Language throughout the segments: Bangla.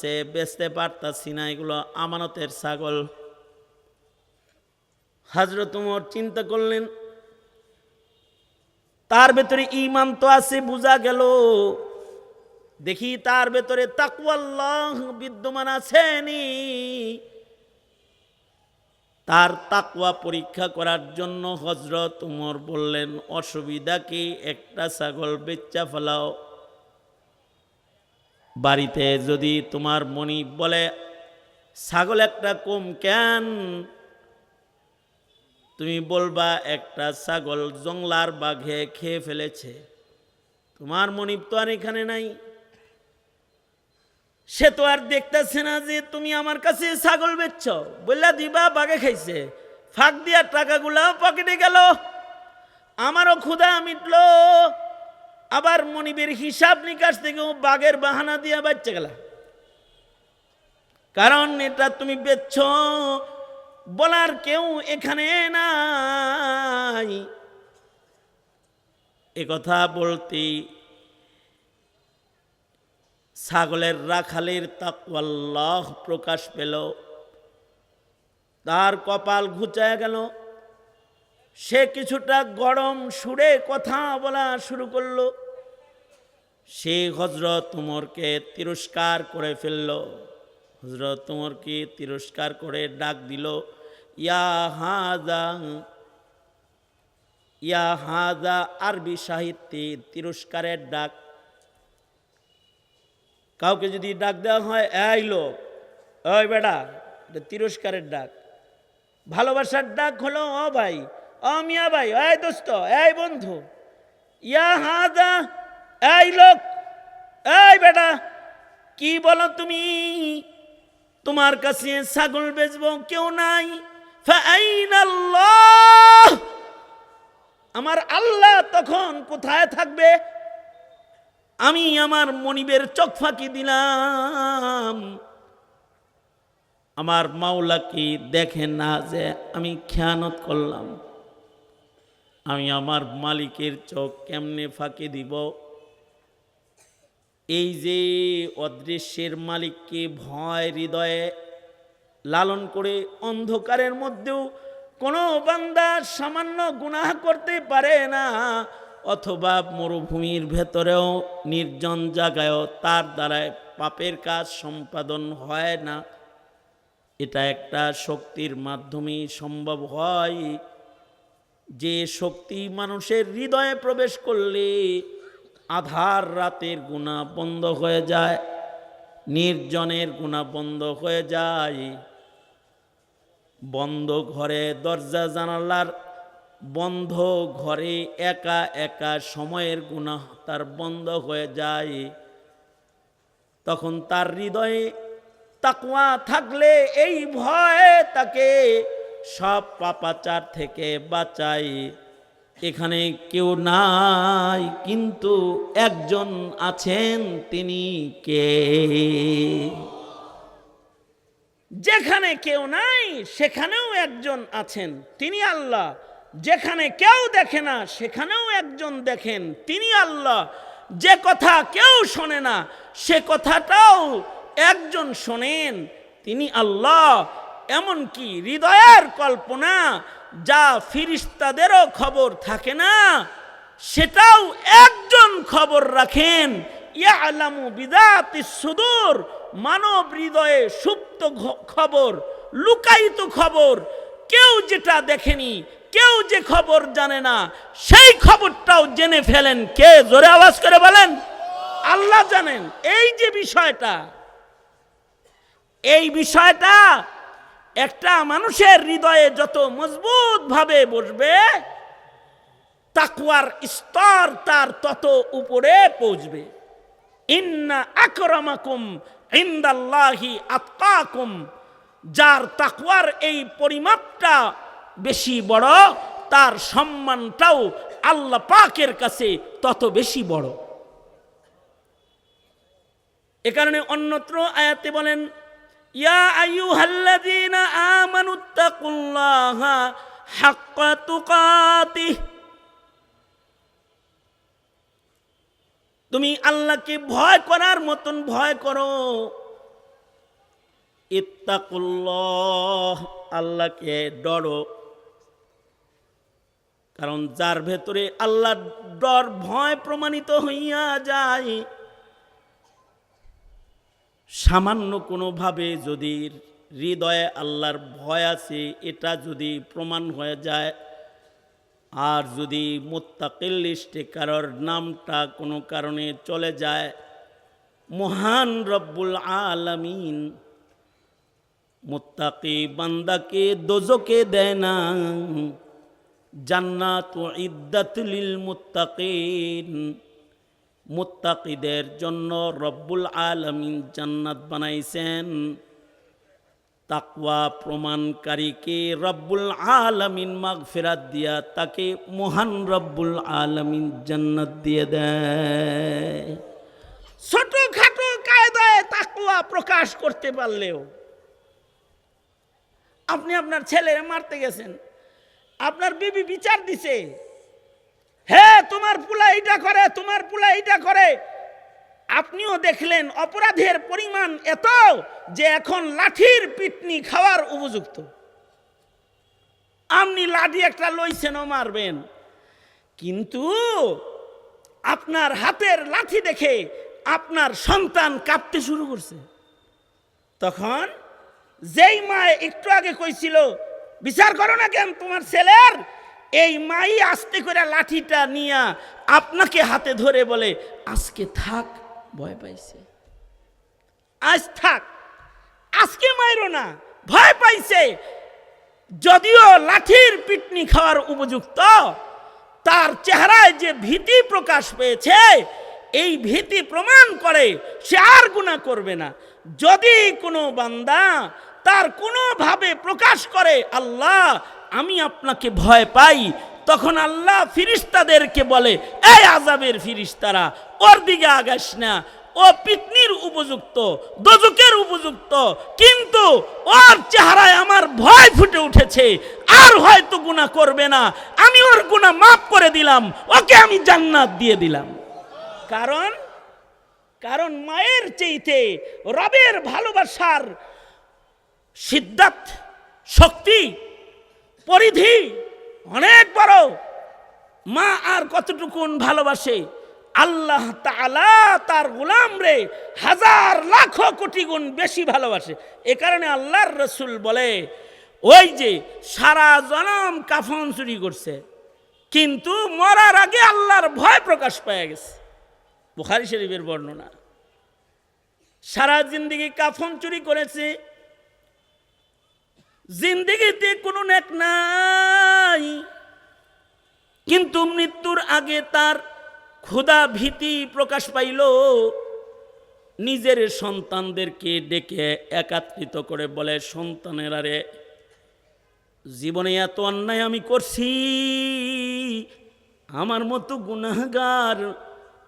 সে বেচতে পারতাছি না, এগুলো আমানতের ছাগল। হাজরত উমর চিন্তা করলেন, তার ভেতরে ইমান তো আছে, বোঝা গেল। দেখি তার ভেতরে তাকুয়াল্লাহ বিদ্যমান আছেনি তার তাকুয়া পরীক্ষা করার জন্য হজরত উমর বললেন, অসুবিধা কি? একটা ছাগল বেচ্চা ফেলাও। বাড়িতে যদি তোমার মনি বলে, ছাগল একটা কম কেন? তুমি বলবা, একটা ছাগল জংলার বাঘে খেয়ে ফেলেছে। তোমার মনিব তো আর এখানে নাই। সে তো আর দেখতেছে না যে তুমি আমার কাছে ছাগল বেচছ। বললা, দিবা, বাঘে খাইছে। ফাঁক দিয়া টাকাগুলা পকেটে গেল। আমারও ক্ষুধা মিটলো। আবার মনিবের হিসাব নিকাশ থেকেও বাঘের বাহানা দিয়া বাচ্চা গেলা। কারণ এটা তুমি বেচছ, বলার কেউ এখানে নাই। এ কথা বলতেই ছাগলের রাখালের তাকওয়াল্লাহ প্রকাশ পেল। তার কপাল ঘুচায় গেল। সে কিছুটা গরম সুরে কথা বলা শুরু করল। সে হজরত উমরকে তিরস্কার করে ফেলল। হজরত উমরকে তিরস্কার করে ডাক দিল, ইয়া হাজা ইয়া হাজা আরবি সাহিত্যে তিরস্কারের ডাক। কাউকে যদি ডাক দেওয়া হয়, এই লোক ওই বেটা তিরস্কারের ডাক। ভালোবাসার ডাক হলো, ও ভাই, ও মিয়া ভাই, এই দোস্ত, এই বন্ধু। ইয়া হাজা এই লোক, এই বেটা, কি বলো তুমি? তোমার কাছে ছাগল বেচবো কেউ নাই। আমার আল্লাহ তখন কোথায় থাকবে? আমি আমার মনিবের চোখ ফাঁকি দিলাম। আমার মাওলা কি দেখেন না যে আমি খেয়ানত করলাম? আমি আমার মালিকের চোখ কেমনে ফাঁকি দিব? এই যে অদৃশ্যের মালিককে ভয়, হৃদয়ে লালন করে অন্ধকারের মধ্যেও কোনো বান্দা সামান্য গুনাহ করতে পারে না, অথবা মরুভূমির ভেতরেও নির্জন জায়গায়ও তার দ্বারায় পাপের কাজ সম্পাদন হয় না। এটা একটা শক্তির মাধ্যমে সম্ভব হয়। যে শক্তি মানুষের হৃদয়ে প্রবেশ করলে আধার রাতের গুণা বন্ধ হয়ে যায়, নির্জনের গুণা বন্ধ হয়ে যায়। বন্ধ ঘরে দরজা জানালার, বন্ধ ঘরে একা একা সময়ের গুণা তার বন্ধ হয়ে যায়। তখন তার হৃদয়ে তাকুয়া থাকলে এই ভয়ে তাকে সব পাপাচার থেকে বাঁচায়। এখানে কেউ নাই, কিন্তু একজন আছেন তিনি কে? যেখানে কেউ নাই, সেখানেও একজন আছেন তিনি আল্লাহ। যেখানে কেউ দেখে না, সেখানেও একজন দেখেন তিনি আল্লাহ। যে কথা কেউ শোনে না, সে কথাটাও একজন শোনেন তিনি আল্লাহ। এমনকি হৃদয়ের কল্পনা যা ফিরিস্তাদেরও খবর থাকে না, সেটাও একজন খবর রাখেন। ইয়ালামু বিদাতি সুদূর, মানব হৃদয়ে সুপ্ত খবর, লুকায়িত খবর। কেউ যেটা দেখেনি, কেউ যে খবর জানে না, সেই খবরটাও জেনে ফেলেন কে? জোরে আওয়াজ করে বলেন। আল্লাহ জানেন। এই যে বিষয়টা, এই বিষয়টা একটা মানুষের হৃদয়ে যত মজবুত ভাবে বসবে তাকুয়ার স্তর তার তত উপরে পৌঁছবে। ইন্না আকরামাকুম ইন্দাল্লাহি আত্মাকুম যার তাকুয়ার এই পরিমাপটা বেশি বড়, তার সম্মানটাও আল্লাহ পাকের কাছে তত বেশি বড়। এ কারণে অন্যত্র আয়াতে বলেন ইয়া আইয়ুহাল্লাযীনা আমানুত্তাকুল্লাহা হাক্কা তুকাতিহ। তুমি আল্লাহকে ভয় করার মতন ভয় করো। ইত্তাকুল্লাহ, আল্লাহকে ডরো। কারণ যার ভেতরে আল্লাহ ডর ভয় প্রমাণিত হইয়া যায় সামান্য কোনোভাবে যদি হৃদয়ে আল্লাহর ভয় আছে, এটা যদি প্রমাণ হয়ে যায়, আর যদি মোত্তাকিল কারোর নামটা কোনো কারণে চলে যায়, মহান রব্বুল আলামিন মোত্তাকি বান্দাকে দোজকে দেয় না। জান্নাত ইদ্দাতুলিল মুত্তাকিন। মুত্তাকিদের জন্য রব্বুল আলামিন জান্নাত বানাইছেন। তাকওয়া প্রমাণকারীকে রব্বুল আলামিন মাগফিরাত দিয়া তাকে মহান রব্বুল আলামিন জান্নাত দিয়ে দেয়। ছোটখাটো কায়দায় তাকওয়া প্রকাশ করতে পারলেও আপনি আপনার ছেলের মারতে গেছেন, আপনার বিবি বিচার দিছে হ্যাঁ তোমার পুলা এইটা করে, তোমার পুলা এইটা করে। আপনিও দেখলেন অপরাধের পরিমাণ এত যে এখন লাঠির পিটনি খাওয়ার উপযুক্ত। আপনি লাঠি একটা লইছেনও মারবেন। কিন্তু আপনার হাতের লাঠি দেখে আপনার সন্তান কাঁপতে শুরু করছে। তখন যেই মা একটু আগে কইছিল, বিচার করো না কেন তোমার ছেলের? এই মাই আস্তে করে লাঠিটা নিয়া আপনাকে হাতে ধরে বলে, আজকে থাক, ভয় পাইছে। আজ থাক, আজকে মাইরো না, ভয় পাইছে। যদিও লাঠির পিটনি খাওয়ার উপযুক্ত, তার চেহারায় যে ভীতি প্রকাশ পেয়েছে, এই ভীতি প্রমাণ করে সে আর গুণা করবে না। যদি কোনো বান্দা তার কোনোভাবে প্রকাশ করে আল্লাহ আমি আপনাকে ভয় পাই, তখন আল্লাহ ফিরিস্তাদেরকে বলে, এই আজাবের ফিরিস্তারা, ওর দিকে আগাস না। ও পিতনির উপযুক্ত দোজকের উপযুক্ত, কিন্তু ওর চেহারায় আমার ভয় ফুটে উঠেছে। আর হয়তো গুণা করবে না। আমি ওর গুণা মাফ করে দিলাম। ওকে আমি জান্নাত দিয়ে দিলাম। কারণ কারণ মায়ের চেইতে রবের ভালোবাসার সিদ্ধাত, শক্তি পরিধি অনেক বড়। মা আর কতটুকুন ভালোবাসে? আল্লাহ তাআলা তার গোলাম রে হাজার লাখ কোটি গুণ বেশি ভালোবাসে। এ কারণে আল্লাহর রসুল বলে, ওই যে সারা জনম কাফন চুরি করছে, কিন্তু মরার আগে আল্লাহর ভয় প্রকাশ পেয়ে গেছে। বুখারি শরীফের বর্ণনা, সারা জিন্দিগি কাফন চুরি করেছে জিন্দিগিতে কোনো নেক নাই। কিন্তু মৃত্যুর আগে তার ক্ষুধা ভীতি প্রকাশ পাইল। নিজের সন্তানদেরকে ডেকে একাত্রিত করে বলে, সন্তানেরা রে, জীবনে এত অন্যায় আমি করছি। আমার মতো গুনাহগার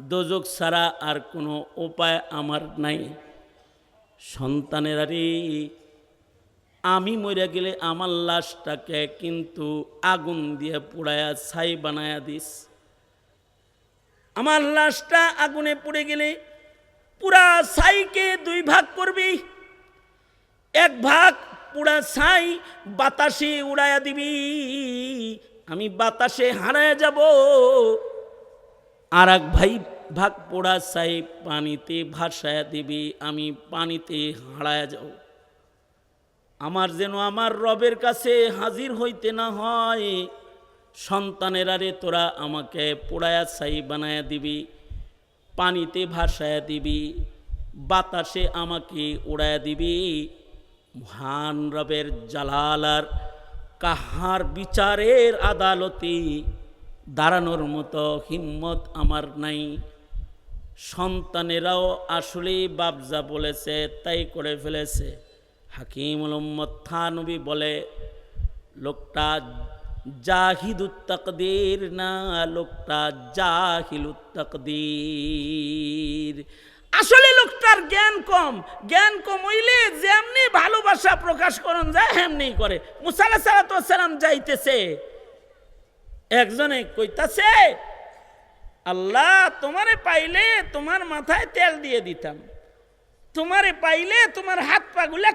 দোজক ছাড়া আর কোনো উপায় আমার নাই। সন্তানেরা রে আমি মরে গেলে আমার লাশটাকে কিন্তু আগুন দিয়ে পুড়ায়া, ছাই বানায়া দিস। আমার লাশটা আগুনে পুড়ে গেলে পুরা ছাইকে দুই ভাগ করবি, এক ভাগ পুরা ছাই বাতাসে উড়াইয়া দিবি। আমি বাতাসে হারায় যাব আর এক ভাই ভাগ পোড়া ছাই পানিতে ভাসায়া দিবি, আমি পানিতে হারায় যাব। আমার যেন আমার রবের কাছে হাজির হইতে না হয়। সন্তানেরা রে, তোরা আমাকে পোড়ায়া ছাই বানায়া দিবি, পানিতে ভাসায়া দিবি, বাতাসে আমাকে উড়ায়া দিবি। মহান রবের জালালার কাহার বিচারের আদালতে দাঁড়ানোর মতো হিম্মত আমার নাই। সন্তানেরাও আসলেই বাবজা বলেছে, তাই করে ফেলেছে। হাকিম মোহাম্মদ থানবী বলে, লোকটা জাহিদুত্তাকদির না, লোকটা জাহিলুত্তাকদির আসলে লোকটার জ্ঞান কম জ্ঞান কম হইলে যেমনি ভালোবাসা প্রকাশ করন যায় হেমনি করে। মুসাল্লাহ সালাম যাইতেছে, একজনে কইতাছে, আল্লাহ, তোমারে পাইলে তোমার মাথায় তেল দিয়ে দিতাম। তোমারে পাইলে তোমার হাত পা গুলা